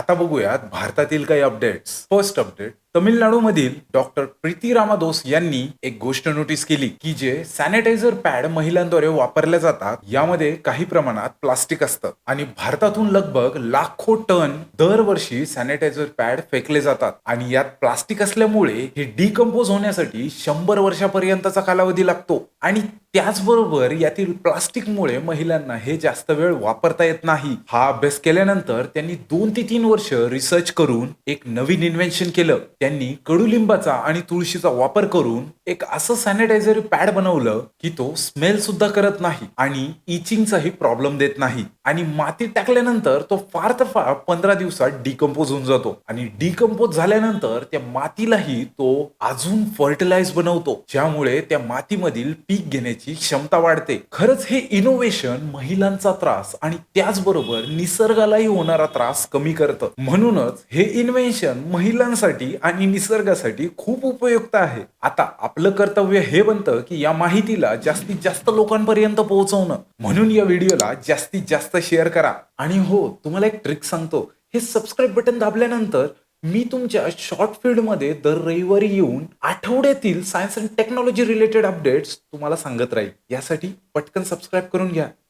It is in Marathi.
आता बघूयात भारतातील काही अपडेट्स फर्स्ट अपडेट तमिळनाडूमधील डॉक्टर प्रीती रामादोस यांनी एक गोष्ट नोटीस केली की जे सॅनिटायझर पॅड महिलांद्वारे वापरल्या जातात यामध्ये काही प्रमाणात प्लास्टिक असतं. आणि भारतातून लगभग लाखो टन दरवर्षी सॅनिटायझर पॅड फेकले जातात. आणि यात प्लास्टिक असल्यामुळे हे डिकम्पोज होण्यासाठी शंभर वर्षापर्यंतचा कालावधी लागतो. आणि त्याचबरोबर यातील प्लास्टिकमुळे महिलांना हे जास्त वेळ वापरता येत नाही. हा अभ्यास केल्यानंतर त्यांनी दोन ते तीन वर्ष रिसर्च करून एक नवीन इन्व्हेन्शन केलं. त्यांनी कडुलिंबाचा आणि तुळशीचा वापर करून एक असं सॅनिटायझर पॅड बनवलं की तो स्मेल सुद्धा करत नाही आणि इचिंगचाही प्रॉब्लेम देत नाही. आणि मातीत टाकल्यानंतर तो फार तर फार पंधरा दिवसात डिकम्पोज होऊन जातो. आणि डिकम्पोज झाल्यानंतर त्या मातीलाही तो अजून फर्टिलाइज बनवतो. ज्यामुळे त्या मातीमधील पीक घेण्याची क्षमता वाढते. खरंच हे इनोव्हेशन महिलांचा त्रास आणि त्याचबरोबर निसर्गालाही होणारा त्रास कमी करतं. म्हणूनच हे इन्व्हेन्शन महिलांसाठी आणि निसर्गासाठी खूप उपयुक्त आहे. आता आपलं कर्तव्य हे बनतं की या माहितीला जास्तीत जास्त लोकांपर्यंत पोहोचवणं. म्हणून या व्हिडिओला जास्तीत जास्त शेअर करा. आणि हो तुम्हाला एक ट्रिक सांगतो. हे सबस्क्राईब बटन दाबल्यानंतर मी तुमच्या शॉर्ट फील्डमध्ये दर रविवारी येऊन आठवड्यातील science and technology related updates तुम्हाला सांगत राहील. यासाठी पटकन सबस्क्राईब करून घ्या.